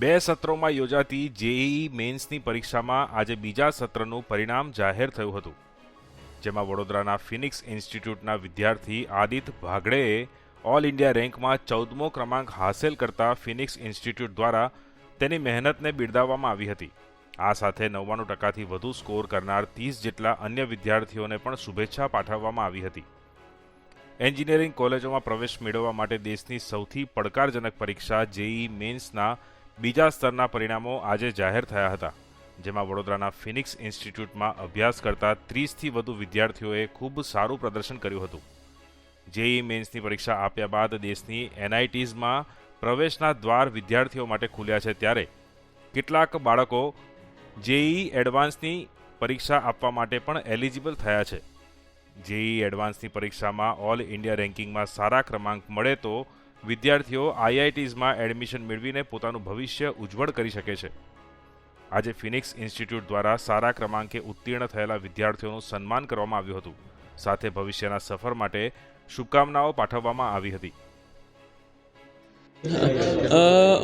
બે સત્રોમાં યોજાતી જેઈ મેન્સની પરીક્ષામાં આજે બીજા સત્રનું પરિણામ જાહેર થયું હતું, જેમાં વડોદરાના ફિનિક્સ ઇન્સ્ટિટ્યૂટના વિદ્યાર્થી આદિત ભાગડેએ ઓલ ઇન્ડિયા રેન્કમાં ચૌદમો ક્રમાંક હાંસલ કરતા ફિનિક્સ ઇન્સ્ટિટ્યૂટ દ્વારા તેની મહેનતને બિરદાવવામાં આવી હતી. આ સાથે નવ્વાણું ટકાથી વધુ સ્કોર કરનાર ત્રીસ જેટલા અન્ય વિદ્યાર્થીઓને પણ શુભેચ્છા પાઠવવામાં આવી હતી. એન્જિનિયરિંગ કોલેજોમાં પ્રવેશ મેળવવા માટે દેશની સૌથી પડકારજનક પરીક્ષા જેઈ મેન્સના બીજા સ્તરના પરિણામો આજે જાહેર થયા હતા, જેમાં વડોદરાના ફિનિક્સ ઇન્સ્ટિટ્યૂટમાં અભ્યાસ કરતા ત્રીસથી વધુ વિદ્યાર્થીઓએ ખૂબ સારું પ્રદર્શન કર્યું હતું. જેઈ મેન્સની પરીક્ષા આપ્યા બાદ દેશની એનઆઈટીઝમાં પ્રવેશના દ્વાર વિદ્યાર્થીઓ માટે ખુલ્યા છે ત્યારે કેટલાક બાળકો જેઈ એડવાન્સની પરીક્ષા આપવા માટે પણ એલિજિબલ થયા છે. જેઈ એડવાન્સની પરીક્ષામાં ઓલ ઇન્ડિયા રેન્કિંગમાં સારા ક્રમાંક મળે તો વિદ્યાર્થીઓ આઈઆઈટીઝમાં એડમિશન મેળવીને પોતાનું ભવિષ્ય ઉજ્જવળ કરી શકે છે. આજે ફિનિક્સ ઇન્સ્ટિટ્યૂટ દ્વારા સારા ક્રમાંકે ઉત્તીર્ણ થયેલા વિદ્યાર્થીઓનું સન્માન કરવામાં આવ્યું હતું. સાથે ભવિષ્યના સફર માટે શુભકામનાઓ પાઠવવામાં આવી હતી.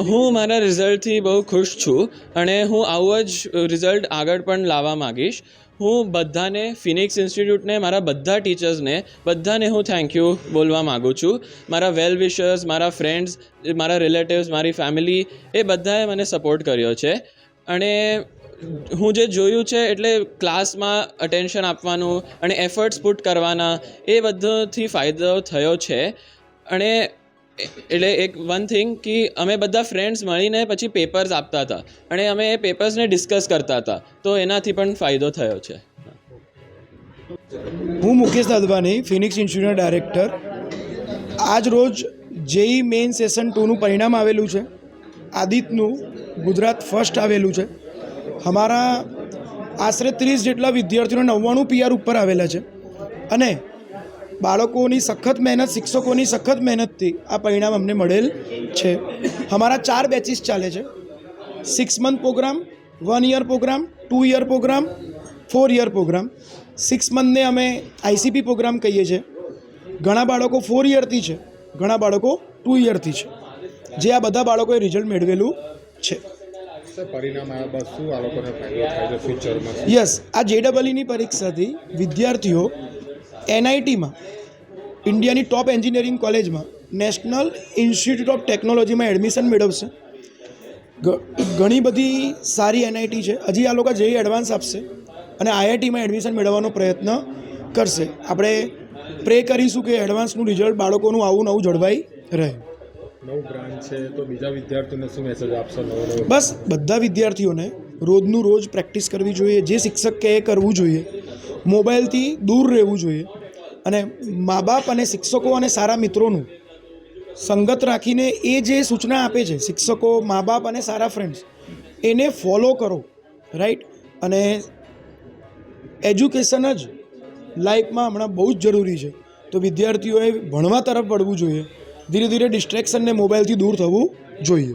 હું મારા રિઝલ્ટથી બહુ ખુશ છું અને હું આવું જ રિઝલ્ટ આગળ પણ લાવવા માગીશ. હું બધાને ફિનિક્સ ઇન્સ્ટિટ્યૂટને મારા બધા ટીચર્સને બધાને હું થેન્ક યુ બોલવા માગું છું. મારા વેલ વિશર્સ મારા ફ્રેન્ડ્સ મારા રિલેટિવ્સ મારી ફેમિલી એ બધાએ મને સપોર્ટ કર્યો છે. અને હું જે જોયું છે એટલે ક્લાસમાં અટેન્શન આપવાનું અને એફર્ટ્સ પુટ કરવાના એ બધાથી ફાયદો થયો છે. અને એટલે એક વન થિંગ કે અમે બધા ફ્રેન્ડ્સ મળીને પછી પેપર્સ આપતા હતા. અને અમે એ પેપર્સને ડિસ્કસ કરતા હતા. તો એનાથી પણ ફાયદો થયો છે. હું મુકેશ દલવાની ફિનિક્સ ઇન્સ્ટિટ્યૂટના ડાયરેક્ટર આજ રોજ જેઈ મેઇન સેશન ટુનું પરિણામ આવેલું છે. આદિતનું ગુજરાત ફર્સ્ટ આવેલું છે. અમારા આશરે ત્રીસ જેટલા વિદ્યાર્થીઓને નવ્વાણું પીઆર ઉપર આવેલા છે. અને બાળકોની સખત મહેનત શિક્ષકોની સખત મહેનતથી આ પરિણામ અમને મળેલ છે. અમારા ચાર બેચીસ ચાલે છે. Six month programme one year programme two year programme four year programme six મંથને અમે આઈસીપી પ્રોગ્રામ કહીએ છીએ. ઘણા બાળકો ફોર યરથી છે. ઘણા બાળકો ટુ યરથી છે. જે આ બધા બાળકોએ રિઝલ્ટ મેળવેલું છે. યસ આ જેડબલઈની પરીક્ષાથી વિદ્યાર્થીઓ એનઆઈટીમાં ઇન્ડિયાની ટોપ એન્જિનિયરિંગ કોલેજમાં નેશનલ ઇન્સ્ટિટ્યૂટ ઓફ ટેકનોલોજીમાં એડમિશન મેળવશે. ઘણી બધી સારી એનઆઈટી છે. હજી આ લોકો જે એડવાન્સ આપશે અને આઈઆઈટીમાં એડમિશન મેળવવાનો પ્રયત્ન કરશે. આપણે પ્રે કરીશું કે એડવાન્સનું રિઝલ્ટ બાળકોનું આવું નવું જળવાઈ રહે. નવું બ્રાન્ચ છે તો બીજા વિદ્યાર્થીઓને શું મેસેજ આપશો નવો નવો? બસ બધા વિદ્યાર્થીઓને રોજનું રોજ પ્રેક્ટિસ કરવી જોઈએ. જે શિક્ષક કહે એ કરવું જોઈએ. મોબાઈલથી દૂર રહેવું જોઈએ. અને મા બાપ અને શિક્ષકો અને સારા મિત્રોનું સંગત રાખીને એ જે સૂચના આપે છે, શિક્ષકો મા બાપ અને સારા ફ્રેન્ડ્સ એને ફોલો કરો રાઈટ અને એજ્યુકેશન જ લાઈફમાં હમણાં બહુ જ જરૂરી છે. તો વિદ્યાર્થીઓએ ભણવા તરફ વળવું જોઈએ. ધીરે ધીરે ડિસ્ટ્રેક્શનને મોબાઈલથી દૂર થવું જોઈએ.